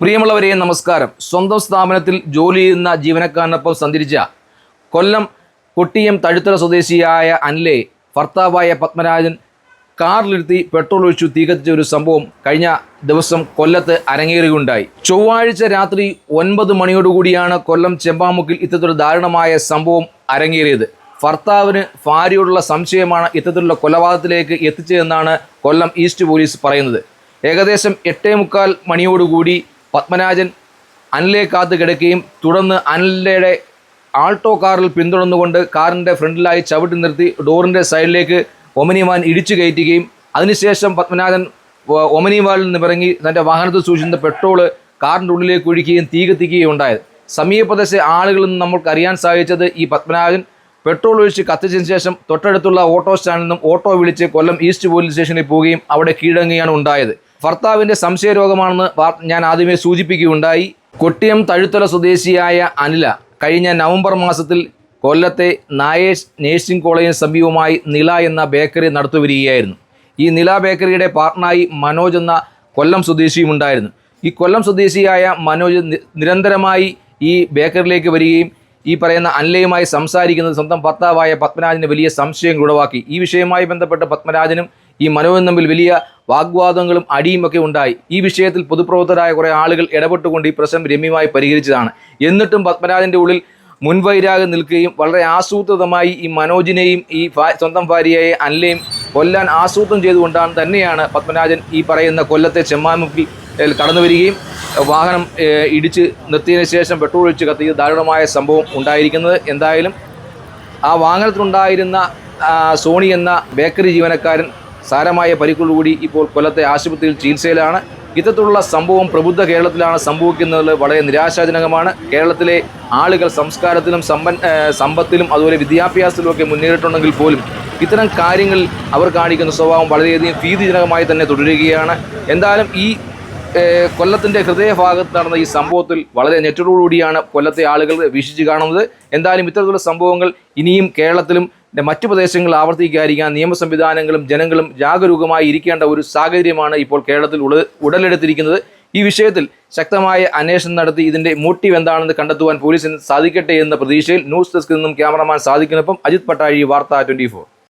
പ്രിയമുള്ളവരെ നമസ്കാരം. സ്വന്തം സ്ഥാപനത്തിൽ ജോലി ചെയ്യുന്ന ജീവനക്കാരനൊപ്പം സഞ്ചരിച്ച കൊല്ലം കൊട്ടിയം തഴുത്തല സ്വദേശിയായ അനിലെ ഭർത്താവായ പത്മരാജൻ കാറിലിരുത്തി പെട്രോൾ ഒഴിച്ചു തീ കത്തിച്ച ഒരു സംഭവം കഴിഞ്ഞ ദിവസം കൊല്ലത്ത് അരങ്ങേറുകയുണ്ടായി. ചൊവ്വാഴ്ച രാത്രി ഒൻപത് മണിയോടുകൂടിയാണ് കൊല്ലം ചെമ്പാമുക്കിൽ ഇത്തരത്തിലൊരു ദാരുണമായ സംഭവം അരങ്ങേറിയത്. ഭർത്താവിന് ഭാര്യയോടുള്ള സംശയമാണ് ഇത്തരത്തിലുള്ള കൊലപാതകത്തിലേക്ക് എത്തിച്ചതെന്നാണ് കൊല്ലം ഈസ്റ്റ് പോലീസ് പറയുന്നത്. ഏകദേശം എട്ടേ മുക്കാൽ മണിയോടുകൂടി പത്മരാജൻ അനിലെ കാത്ത് കിടക്കുകയും തുടർന്ന് അനിലയുടെ ആൾട്ടോ കാറിൽ പിന്തുടർന്നുകൊണ്ട് കാറിന്റെ ഫ്രണ്ടിലായി ചവിട്ടി നിർത്തി ഡോറിന്റെ സൈഡിലേക്ക് ഒമനിമാൻ ഇടിച്ചു കയറ്റുകയും അതിനുശേഷം പത്മനാഥൻ ഒമനിമാലിൽ നിന്ന് ഇറങ്ങി തന്റെ വാഹനത്തിൽ സൂക്ഷിച്ചിരുന്ന പെട്രോൾ കാറിന്റെ ഉള്ളിലേക്ക് ഒഴിക്കുകയും തീ കത്തിക്കുകയും ഉണ്ടായത്. സമീപപ്രദേശ ആളുകളിൽ നിന്ന് നമ്മൾക്ക് അറിയാൻ സാധിച്ചത് ഈ പത്മനാഥൻ പെട്രോൾ ഒഴിച്ച് കത്തിച്ചതിന് ശേഷം തൊട്ടടുത്തുള്ള ഓട്ടോ സ്റ്റാൻഡിൽ നിന്നും ഓട്ടോ വിളിച്ച് കൊല്ലം ഈസ്റ്റ് പോലീസ് സ്റ്റേഷനിൽ പോവുകയും അവിടെ കീഴടങ്ങുകയാണ് ഉണ്ടായത്. ഭർത്താവിന്റെ സംശയരോഗമാണെന്ന് ഞാൻ ആദ്യമേ സൂചിപ്പിക്കുകയുണ്ടായി. കൊട്ടിയം തഴുത്തല സ്വദേശിയായ അനില കഴിഞ്ഞ നവംബർ മാസത്തിൽ കൊല്ലത്തെ നായേഷ് നേഴ്സിംഗ് കോളേജിന് സമീപമായി നില എന്ന ബേക്കറി നടത്തുവരികയായിരുന്നു. ഈ നില ബേക്കറിയുടെ പാർട്ട്ണറായി മനോജ് എന്ന കൊല്ലം സ്വദേശിയും ഉണ്ടായിരുന്നു. ഈ കൊല്ലം സ്വദേശിയായ മനോജ് നിരന്തരമായി ഈ ബേക്കറിലേക്ക് വരികയും ഈ പറയുന്ന അനിലയുമായി സംസാരിക്കുന്നത് സ്വന്തം ഭർത്താവായ പത്മരാജന് വലിയ സംശയം ഉളവാക്കി. ഈ വിഷയവുമായി ബന്ധപ്പെട്ട് പത്മരാജനും ഈ മനോജും തമ്മിൽ വലിയ വാഗ്വാദങ്ങളും അടിയും ഒക്കെ ഉണ്ടായി. ഈ വിഷയത്തിൽ പൊതുപ്രവർത്തകരായ കുറേ ആളുകൾ ഇടപെട്ടുകൊണ്ട് ഈ പ്രശ്നം രമ്യമായി പരിഹരിച്ചതാണ്. എന്നിട്ടും പത്മരാജന്റെ ഉള്ളിൽ മുൻവൈരാഗം നിൽക്കുകയും വളരെ ആസൂത്രിതമായി ഈ മനോജിനെയും ഈ സ്വന്തം ഭാര്യയെ അനിലയും കൊല്ലാൻ ആസൂത്രം ചെയ്തുകൊണ്ടാണ് തന്നെയാണ് പത്മരാജൻ ഈ പറയുന്ന കൊല്ലത്തെ ചെമ്മാമുക്കിൽ കടന്നു വരികയും വാഹനം ഇടിച്ച് നിർത്തിയതിനു ശേഷം പെട്രോൾ ഒഴിച്ച് കത്തിയ ദാരുണമായ സംഭവം ഉണ്ടായിരിക്കുന്നത്. എന്തായാലും ആ വാഹനത്തിലുണ്ടായിരുന്ന സോണി എന്ന ബേക്കറി ജീവനക്കാരൻ സാരമായ പരിക്കുകളോടുകൂടി ഇപ്പോൾ കൊല്ലത്തെ ആശുപത്രിയിൽ ചികിത്സയിലാണ്. ഇത്തരത്തിലുള്ള സംഭവം പ്രബുദ്ധ കേരളത്തിലാണ് സംഭവിക്കുന്നത് വളരെ നിരാശാജനകമാണ്. കേരളത്തിലെ ആളുകൾ സംസ്കാരത്തിലും സമ്പൻ സമ്പത്തിലും അതുപോലെ വിദ്യാഭ്യാസത്തിലുമൊക്കെ മുന്നേറിയിട്ടുണ്ടെങ്കിൽ പോലും ഇത്തരം കാര്യങ്ങൾ അവർ കാണിക്കുന്ന സ്വഭാവം വളരെയധികം ഭീതിജനകമായി തന്നെ തുടരുകയാണ്. എന്തായാലും ഈ കൊല്ലത്തിന്റെ ഹൃദയഭാഗത്ത് നടന്ന ഈ സംഭവത്തിൽ വളരെ ഞെട്ടോടുകൂടിയാണ് കൊല്ലത്തെ ആളുകൾ വീക്ഷിച്ച് കാണുന്നത്. എന്തായാലും ഇത്തരത്തിലുള്ള സംഭവങ്ങൾ ഇനിയും കേരളത്തിലും മറ്റു പ്രദേശങ്ങളിൽ ആവർത്തിക്കാതിരിക്കാൻ നിയമ സംവിധാനങ്ങളും ജനങ്ങളും ജാഗരൂകമായി ഇരിക്കേണ്ട ഒരു സാഹചര്യമാണ് ഇപ്പോൾ കേരളത്തിൽ ഉട ഉടലെടുത്തിരിക്കുന്നത്. ഈ വിഷയത്തിൽ ശക്തമായ അന്വേഷണം നടത്തി ഇതിന്റെ മോട്ടീവ് എന്താണെന്ന് കണ്ടെത്തുവാൻ പോലീസിന് സാധിക്കട്ടെ എന്ന പ്രതീക്ഷയിൽ ന്യൂസ് ഡെസ്കിൽ നിന്നും ക്യാമറമാൻ സാധിക്കുന്നപ്പം അജിത് പട്ടാഴി വാർത്ത ട്വന്റി